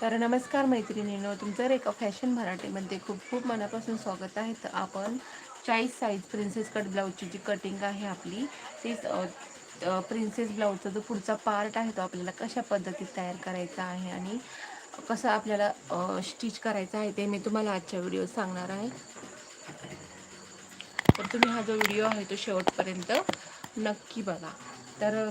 तर नमस्कार मैत्रिणींनो तुमचं रेखा फॅशन मराठीमध्ये खूप खूप मनापासून स्वागत आहे. तर आपण चाळीस साईज प्रिन्सेस कट ब्लाऊजची जी कटिंग आहे आपली तीच प्रिन्सेस ब्लाऊजचा जो पुढचा पार्ट आहे तो आपल्याला कशा पद्धतीत तयार करायचा आहे आणि कसं आपल्याला स्टिच करायचं आहे ते मी तुम्हाला आजच्या व्हिडिओ सांगणार आहे. तर तुम्ही हा जो व्हिडिओ आहे तो शेवटपर्यंत नक्की बघा. तर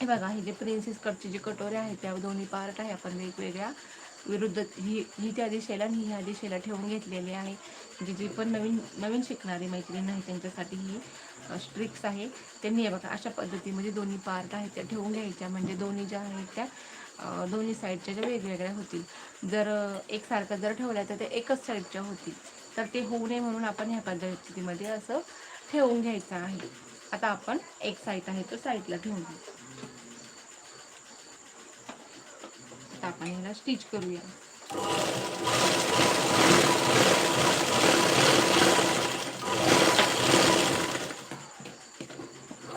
हे बघा हे जे प्रिन्सेस कटचे जे कटोरे आहेत त्या दोन्ही पार्ट आहे. आपण वेगवेगळ्या विरुद्ध ही ही त्या दिशेला आणि ही ह्या दिशेला ठेवून घेतलेली आहे. जी जी पण नवीन नवीन शिकणारी मैत्रीण आहे त्यांच्यासाठी ही स्ट्रिक्स आहे. त्यांनी हे बघा अशा पद्धतीमध्ये दोन्ही पार्ट आहेत त्या ठेवून घ्यायच्या. म्हणजे दोन्ही ज्या आहेत त्या दोन्ही साईडच्या ज्या वेगवेगळ्या होतील. जर एकसारखं जर ठेवल्या तर ते एकच साईडच्या होतील. तर ते होऊ नये म्हणून आपण ह्या पद्धतीमध्ये असं ठेवून घ्यायचं आहे. आता आपण एक साईड आहे तो साईडला ठेवून घेऊ. आता आपण याला स्टिच करूया.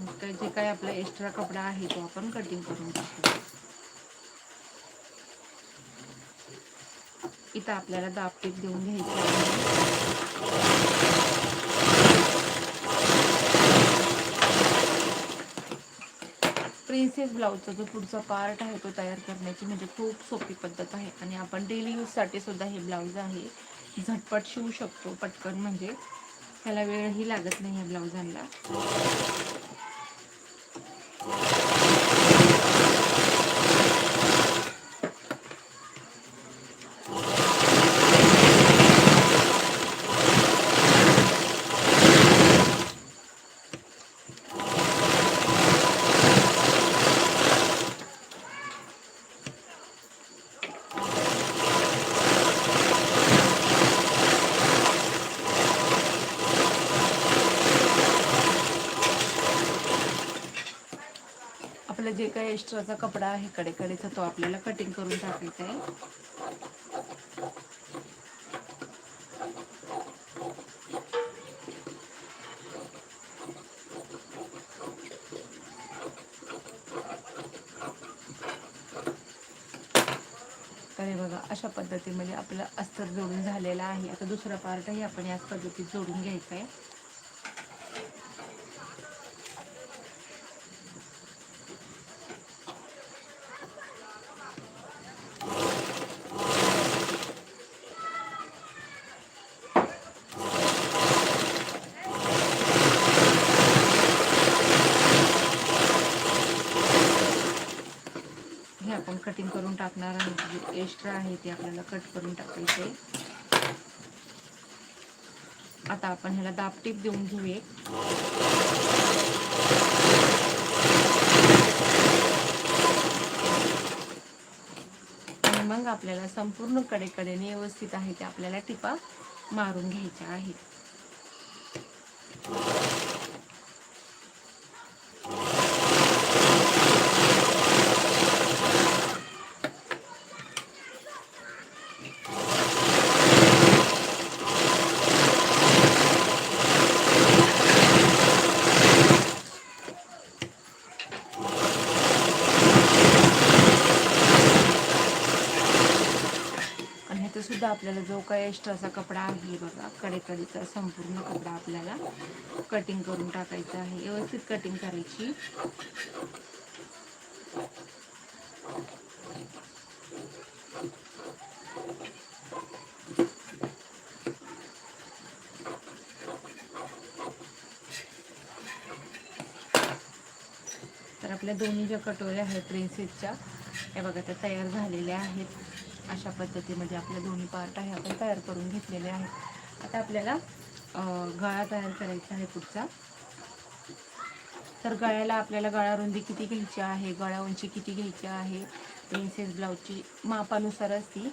मग जे काही आपला एक्स्ट्रा कपडा आहे तो आपण कटिंग करून टाकू इथं आपल्याला दाबटीप देऊन घ्यायचं आहे. प्रिन्सेस ब्लाऊजचा जो पुढचा पार्ट आहे तो तयार करण्याची म्हणजे खूप सोपी पद्धत आहे. आणि आपण डेली यूजसाठी सुद्धा हे ब्लाऊज आहे. झटपट शिवू शकतो पटकन म्हणजे. त्याला वेळही लागत नाही या ब्लाऊजांना आपलं जे काही एक्स्ट्राचा कपडा आहे कडेकडेचा तो आपल्याला कटिंग करून टाकायचा आहे. तर हे बघा अशा पद्धतीमध्ये आपलं अस्तर जोडून झालेलं आहे. आता दुसरा पार्टही आपण याच पद्धतीत जोडून घ्यायचा आहे हे आपण कटिंग करून टाकणार आहोत जे एक्स्ट्रा आहे ते आपल्याला कट करून टाकायचे आहे. आता आपण ह्याला दाबटीप देऊन घेऊया आणि मग आपल्याला संपूर्ण कडेकडेने व्यवस्थित आहे ते आपल्याला टिपा मारून घ्यायच्या आहेत आणि ह्याचा सुद्धा आपल्याला जो काही एक्स्ट्राचा कपडा आहे बघा. कडेकडेचा संपूर्ण कपडा आपल्याला कटिंग करून टाकायचा आहे. व्यवस्थित कटिंग करायची. तर आपल्या दोन्ही ज्या कटोऱ्या आहेत प्रिन्सेसच्या हे बघा त्या तयार झालेल्या आहेत. अशा पद्धतीमध्ये आपले दोन्ही पार्ट आहे आपण तयार करून घेतलेले आहेत. आता आपल्याला गळा तयार करायचा आहे पुढचा. तर गळ्याला आपल्याला गळा रुंदी किती घ्यायची आहे गळा उंची किती घ्यायची आहे प्रिन्सेस ब्लाऊजची मापानुसार असती.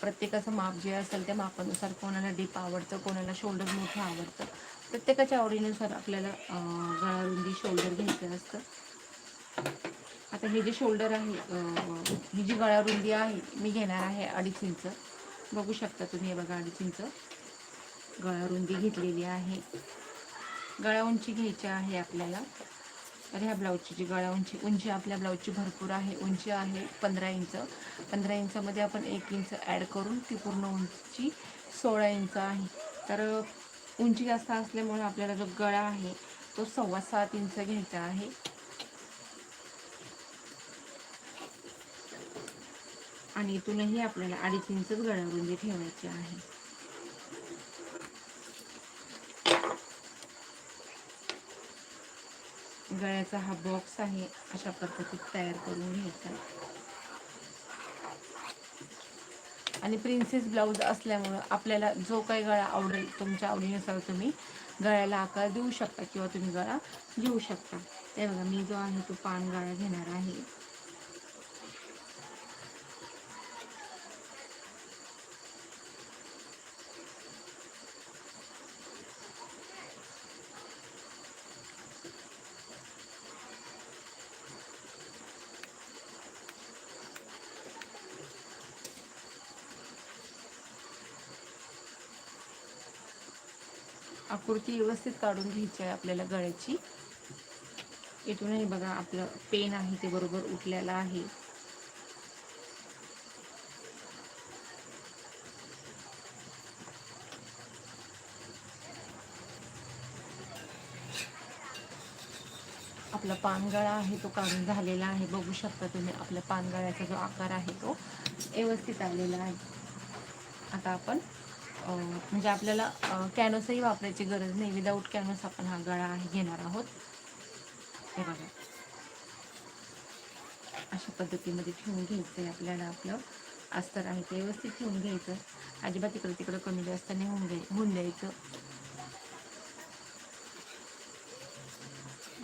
प्रत्येकाचं माप जे असेल त्या मापानुसार कोणाला डीप आवडतं कोणाला शोल्डर मोठं आवडतं. प्रत्येकाच्या आवडीनुसार आपल्याला गळा रुंदी शोल्डर घ्यायचं असतं. आता हे जे शोल्डर आहे ही जी गळा रुंदी आहे मी घेणार आहे अडीच इंच. बघू शकता तुम्ही हे बघा अडीच इंच. गळा रुंदी घेतलेली आहे. गळा उंची घ्यायची आहे आपल्याला. तर ह्या ब्लाऊजची जी गळा उंची उंची आपल्या ब्लाऊजची भरपूर आहे. उंची आहे पंधरा इंच. पंधरा इंचामध्ये आपण एक इंच ॲड करून ती पूर्ण उंची सोळा इंच आहे. तर उंची जास्त असल्यामुळे आपल्याला जो गळा आहे तो सव्वा सात इंच घ्यायचा आहे. आणि इथूनही आपल्याला अडीच इंचच गळ्यावरून ठेवायची आहे. गळ्याचा हा बॉक्स आहे अशा पद्धतीत तयार करून घ्यायचा. आणि प्रिन्सेस ब्लाऊज असल्यामुळं आपल्याला जो काही गळा आवडेल तुमच्या आवडीनुसार तुम्ही गळ्याला आकार देऊ शकता किंवा तुम्ही गळा घेऊ शकता. ते बघा मी जो आहे तो पान गळा घेणार आहे. आकृती व्यवस्थित काढून घ्यायची आहे आपल्याला गळ्याची. इथूनही बघा आपलं पेन आहे ते बरोबर उठलेलं आहे. आपला पानगळा आहे तो काढून झालेला आहे. बघू शकता तुम्ही आपल्या पानगळ्याचा जो आकार आहे तो व्यवस्थित आलेला आहे. आता आपण म्हणजे आपल्याला कॅनोसही वापरायची गरज नाही. विदाऊट कॅनोस आपण हा गळा घेणार आहोत. हे बघा. अशा पद्धतीमध्ये ठेवून घ्यायचं आहे आपल्याला आपलं. अस्तर आहे ते व्यवस्थित ठेवून घ्यायचं. अजिबात इकडं तिकडं कमी जास्त नाही होऊन घ्याय होऊन द्यायचं.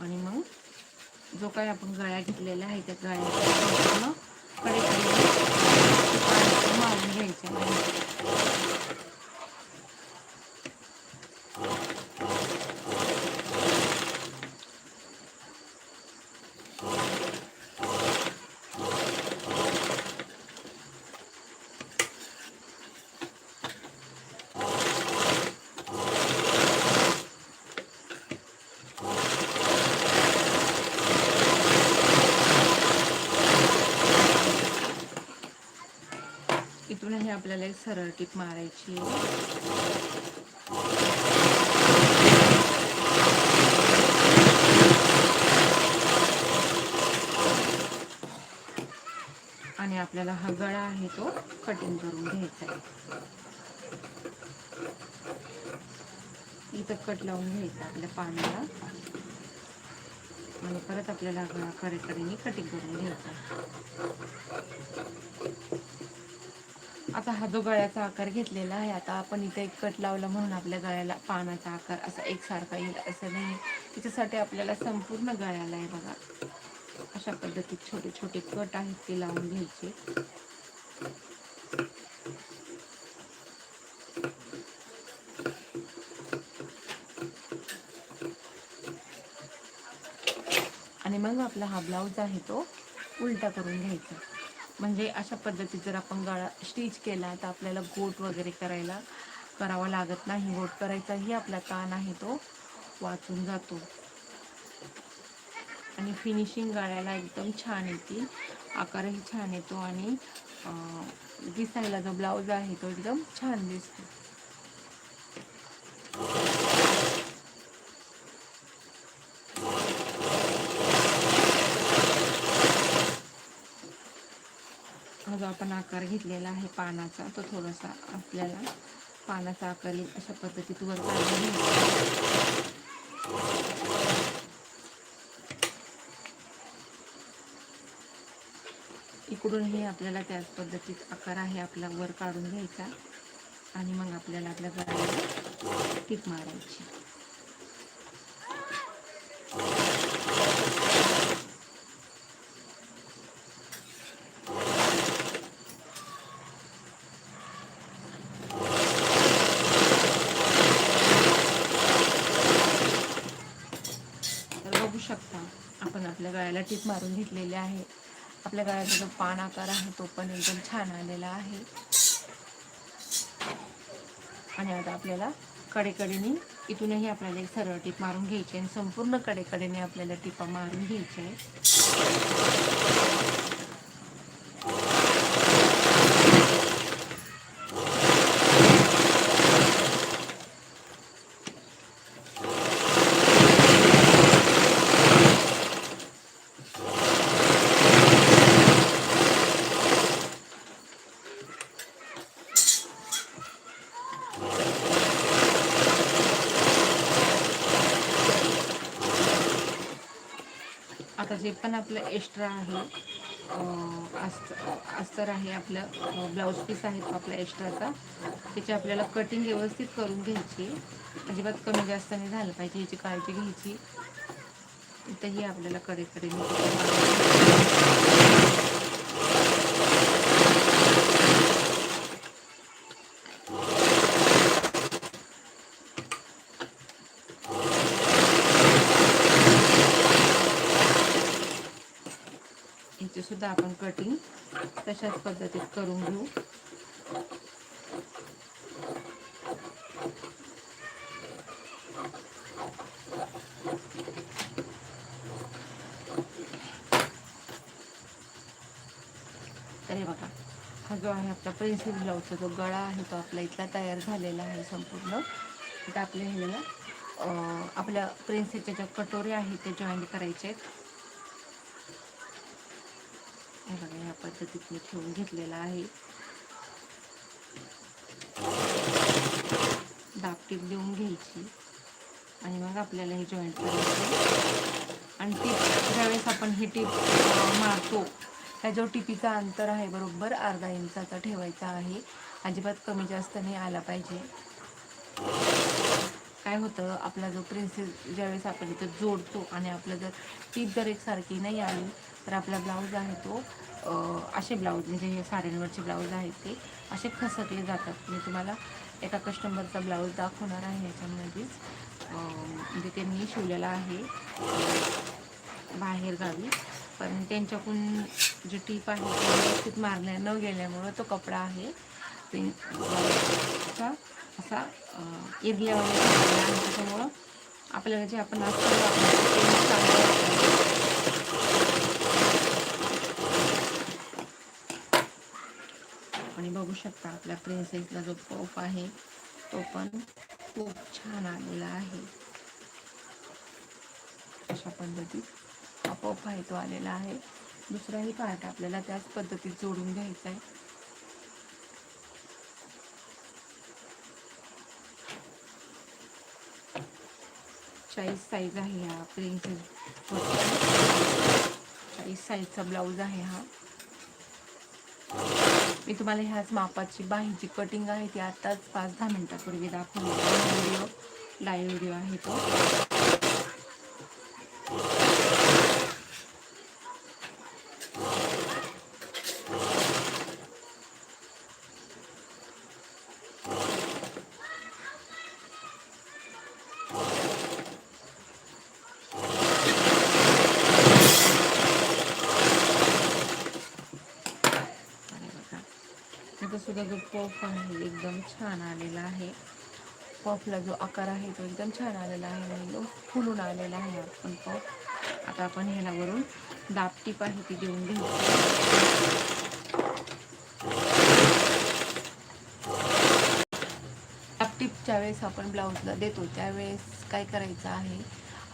आणि मग जो काही आपण गळ्या घेतलेला आहे त्या गळ्याच्या कडे मारून घ्यायच्या आहे इथे आपल्याला एक सरळ टीप मारायची. आणि आपल्याला हा गळा आहे तो कटिंग करून घ्यायचा आहे. इथं कट लावून घ्यायचा आपल्या पाण्याला आणि परत आपल्याला गळा कडेकडेने कटिंग करून घ्यायचा आता हा जो गळ्याचा आकार घेतलेला आहे आता आपण इथे एक कट लावला म्हणून आपल्या गळ्याला पानाचा आकार असा एकसारखा येईल असं नाही. त्याच्यासाठी आपल्याला संपूर्ण गळ्याला आहे बघा. अशा पद्धतीत छोटे छोटे कट आहेत ते लावून घ्यायचे. आणि मग आपला हा ब्लाऊज आहे तो उलटा करून घ्यायचा. म्हणजे अशा पद्धतीत जर आपण गळा स्टिच केला तर आपल्याला गोट वगैरे करायला करावा लागत नाही. गोट करायचाही आपला ताण आहे तो वाचून जातो. आणि फिनिशिंग गळ्याला एकदम छान येते आकारही छान येतो आणि दिसायला जो ब्लाऊज आहे तो एकदम छान दिसतो. जो आपण आकार घेतलेला आहे पानाचा तो थोडासा आपल्याला पानाचा आकार येईल अशा पद्धतीत वर काढून घ्यायचा. इकडूनही आपल्याला त्याच पद्धतीत आकार आहे आपला वर काढून घ्यायचा आणि मग आपल्याला आपल्या गळ्याला टीप मारायची तर बघू शकता आपण आपल्या गळ्याला टीप मारून घेतलेली आहे. आपल्या गळ्याचा जो पान आकार आहे तो पण एकदम छान आलेला आहे. आणि आता आपल्याला कडेकडेने इथूनही आपल्याला एक सरळ टीप मारून घ्यायची आणि संपूर्ण कडेकडेने आपल्याला टिपा मारून घ्यायच्या आहे हे जे पण आपलं एक्स्ट्रा आहे अस्तर अस्तर आहे आपलं ब्लाऊज पीस आहे तो आपला एक्स्ट्राचा त्याची आपल्याला कटिंग व्यवस्थित करून घ्यायची. अजिबात कमी जास्त नाही झालं पाहिजे याची काळजी घ्यायची. इथंही आपल्याला कडेकडे याची सुद्धा आपण कटिंग तशाच पद्धतीत करून घेऊ. तर हे बघा हा जो आहे आपला प्रिन्सेस ब्लाऊजचा जो गळा आहे तो आपला इथला तयार झालेला आहे संपूर्ण. आता आपल्या ह्याला आपल्या प्रिन्सेसच्या ज्या कटोऱ्या आहेत त्या जॉईन करायच्या आहेत. हे बघा या पद्धतीत मी ठेवून घेतलेला आहे. दाबटीप देऊन घ्यायची. आणि मग आपल्याला हे जॉईंट करायचं आणि टीप ज्यावेळेस आपण ही टीप मारतो ह्या जो टिपीचा अंतर आहे बरोबर अर्धा इंचाचा ठेवायचा आहे. अजिबात कमी जास्त नाही आला पाहिजे. काय होतं आपला जो प्रिन्सेस ज्यावेळेस आपण इथं जोडतो आणि आपलं जर टीप जर एकसारखी नाही आली तर आपला ब्लाऊज आहे तो असे ब्लाऊज म्हणजे हे साड्यांवरचे ब्लाऊज आहेत ते असे खसकले जातात. मी तुम्हाला एका कस्टमरचा ब्लाऊज दाखवणार आहे याच्यामध्येच म्हणजे त्यांनी शिवलेला आहे बाहेर गावी. पण त्यांच्याकडून जी टीप आहे ती व्यवस्थित मारल्या न गेल्यामुळं तो कपडा आहे. ते असा अं, आणि त्याच्यामुळं आपल्याला जे आपण आणि बघू शकता आपल्या प्रिन्सेसला जो पफ आहे तो पण खूप छान आलेला आहे. अशा पद्धतीत हा पॉप आहे तो आलेला आहे. दुसराही पार्ट आपल्याला त्याच पद्धतीत जोडून घ्यायचा आहे. चाळीस साईज आहे हा प्रिन्सेस चाळीस साईजचा ब्लाऊज आहे हा. मी तुम्हाला ह्याच मापाची बाहीची कटिंग आहे ती आत्ताच पाच दहा मिनिटापूर्वी दाखवली व्हिडिओ लाईव्ह व्हिडिओ आहे तो आणि बघा त्याचा सुद्धा जो पफ आहे एकदम छान आलेला आहे. पफला जो आकार आहे तो एकदम छान आलेला आहे. आणि एकदम फुलून आलेला आहे आपण पफ. आता आपण ह्याला वरून दापटीप आहे ती देऊन घेऊ. दापटीपच्या वेळेस आपण ब्लाऊजला देतो त्यावेळेस काय करायचं आहे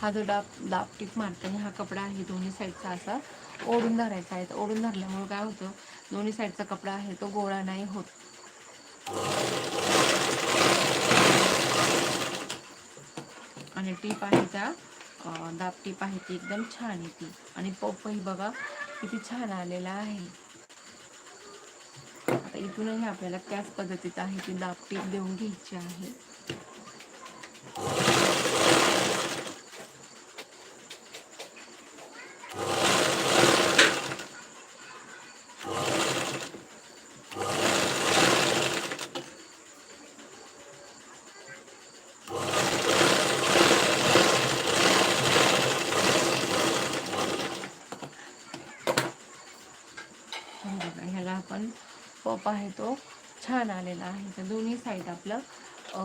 हा जो डाप दापटीप मारताना हा कपडा आहे दोन्ही साईडचा असा ओढून धरायचा आहे. तर ओढून धरल्यामुळे काय होतं दोन्ही साईडचा कपडा आहे तो गोळा नाही होत. आणि टीप आहे त्या अं, दाब टीप आहे ती एकदम छान येते आणि पपही बघा किती छान आलेला आहे. आता इथूनही आपल्याला त्याच पद्धतीत आहे ती दाब टीप देऊन घ्यायची आहे हे बघा ह्याला आपण पप आहे तो छान आलेला आहे तर दोन्ही आहेत आपलं.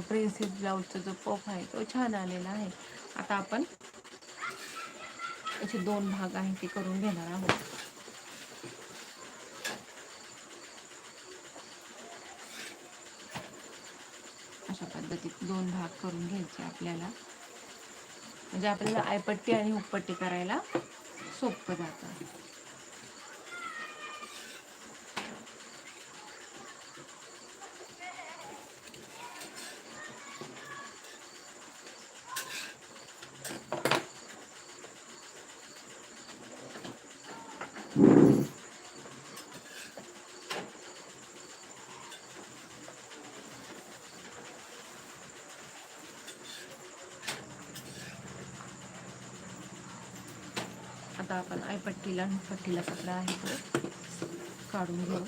प्रिन्सेस ब्लाऊजचा जो पफ आहे तो छान आलेला आहे. आता आपण याचे दोन भाग आहे ते करून घेणार आहोत. अशा पद्धतीत दोन भाग करून घ्यायचे आपल्याला. म्हणजे आपल्याला आयपट्टी आणि उपपट्टी करायला सोपं जातं. आता आपण आयपट्टीला पट्टीला कपडा आहे तो. काढून घेऊ.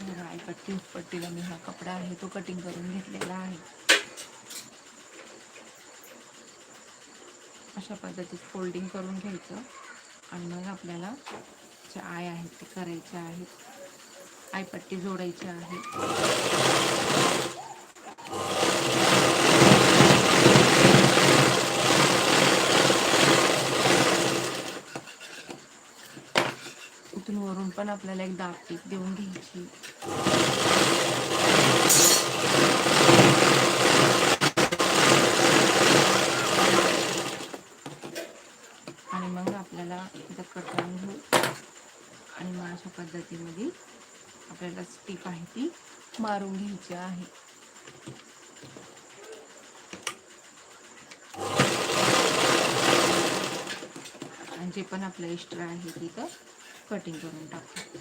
आईपट्टी आयपट्टी पट्टीला मी हा कपडा आहे तो कटिंग करून घेतलेला आहे. अशा पद्धतीत फोल्डिंग करून घ्यायचं. आणि मग आपल्याला जे आय आहेत ते करायचे आहेत. आयपट्टी जोडायची आहे. इथून वरून पण आपल्याला एक दाब टीप देऊन घ्यायची आणि मग आपल्याला इथं कट करून घेऊ आणि मग अशा पद्धतीमध्ये आपल्याला स्टिप आहे ती मारून घ्यायची आहे आणि जे पण आपलं एक्स्ट्रा आहे तिथं कटिंग करून टाकू.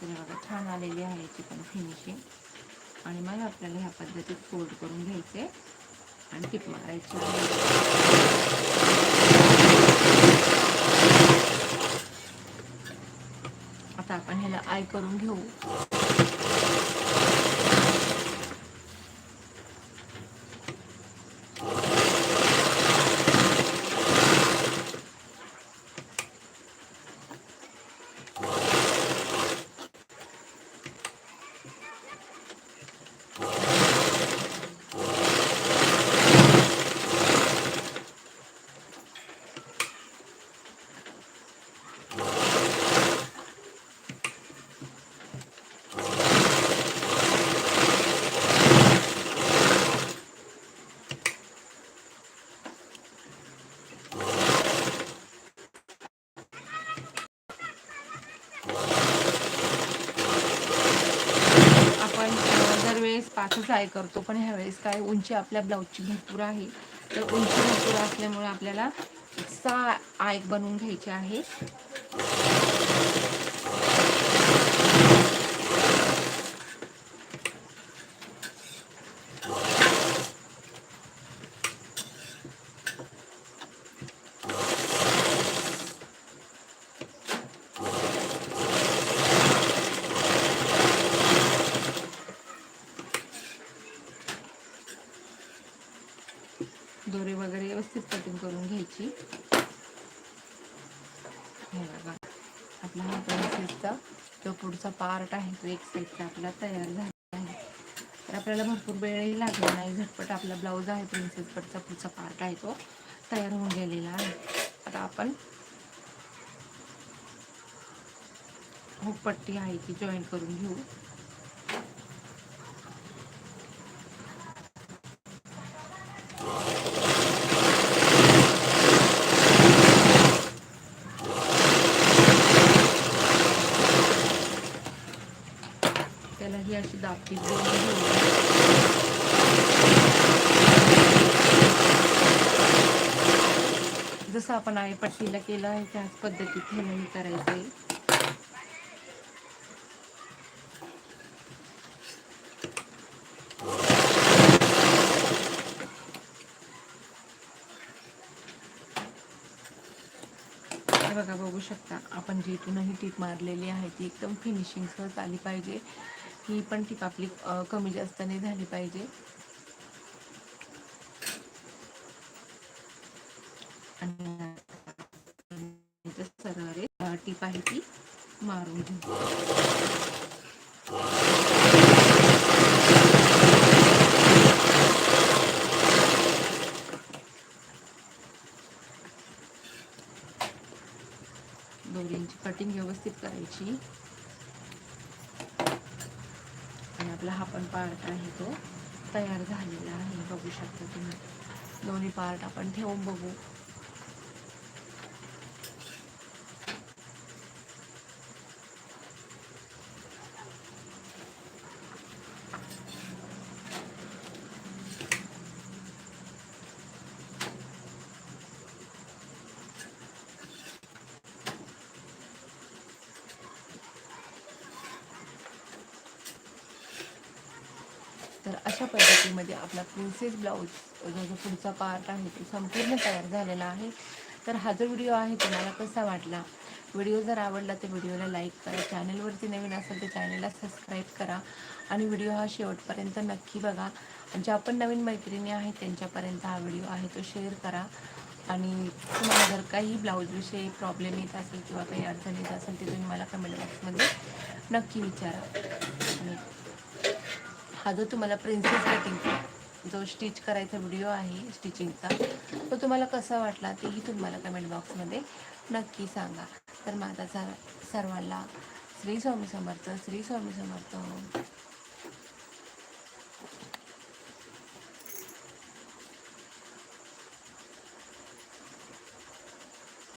तर बघा छान आलेली आहे याची पण फिनिशिंग आणि मग आपल्याला ह्या पद्धतीत फोल्ड करून घ्यायचे आणि टिप मारायची. आता आपण ह्याला आय करून घेऊ आपण अ, दरवेळेस पाचच आय करतो. पण ह्यावेळेस काय उंची आपल्या ब्लाऊजची भरपूर आहे. तर उंची भरपूर असल्यामुळे आपल्याला सहा आय बनवून घ्यायचे आहे दोरे वगैरे व्यवस्थित कटिंग करून घ्यायची हे बघा आपला हा प्रिन्सेसचा जो पुढचा पार्ट आहे. तो एक साईडचा आपला तयार झाला आहे. तर आपल्याला भरपूर वेळही लागला नाही. झटपट आपला ब्लाऊज आहे. प्रिन्सेस कटचा पुढचा पार्ट आहे तो. तयार होऊन गेलेला आहे. आता आपण हुपट्टी आहे ती जॉईन करून घेऊ त्याला ही अशी दाबटीप देऊन घेऊ जसं आपण आई पट्टीला केलं आहे त्याच पद्धतीत हे करायचं आहे बघा बघू शकता आपण जी इथूनही टीप मारलेली आहे ती एकदम फिनिशिंग सहज आली पाहिजे. ही पण टीप आपली कमी जास्त नाही झाली पाहिजे. आणि टीप आहे ती मारून घेऊ आहे तो. तयार झालेला आहे. बघू शकता तुम्ही. दोन्ही पार्ट आपण ठेवून बघू तर अशा पद्धतीमध्ये आपला प्रिन्सेस ब्लाऊज जो जो पुढचा पार्ट आहे तो संपूर्ण तयार झालेला आहे. तर हा जो व्हिडिओ आहे तुम्हाला कसा वाटला? व्हिडिओ जर आवडला तर व्हिडिओला लाईक करा. चॅनलवरती नवीन असेल तर चॅनलला सबस्क्राईब करा. आणि व्हिडिओ हा शेवटपर्यंत नक्की बघा. ज्या पण नवीन मैत्रिणी आहेत त्यांच्यापर्यंत हा व्हिडिओ आहे तो शेअर करा. आणि तुम्हाला जर काही ब्लाऊजविषयी प्रॉब्लेम येत असेल किंवा काही अडचण येत असेल ते तुम्ही मला कमेंट बॉक्समध्ये नक्की विचारा. आणि हा जो तुम्हाला प्रिन्सेस कटिंग जो स्टिच करायचा व्हिडिओ आहे स्टिचिंगचा तो तुम्हाला कसा वाटला तेही तुम्हाला कमेंट बॉक्समध्ये नक्की सांगा. तर माझा सर्वांना श्री स्वामी समर्थ श्री स्वामी समर्थ.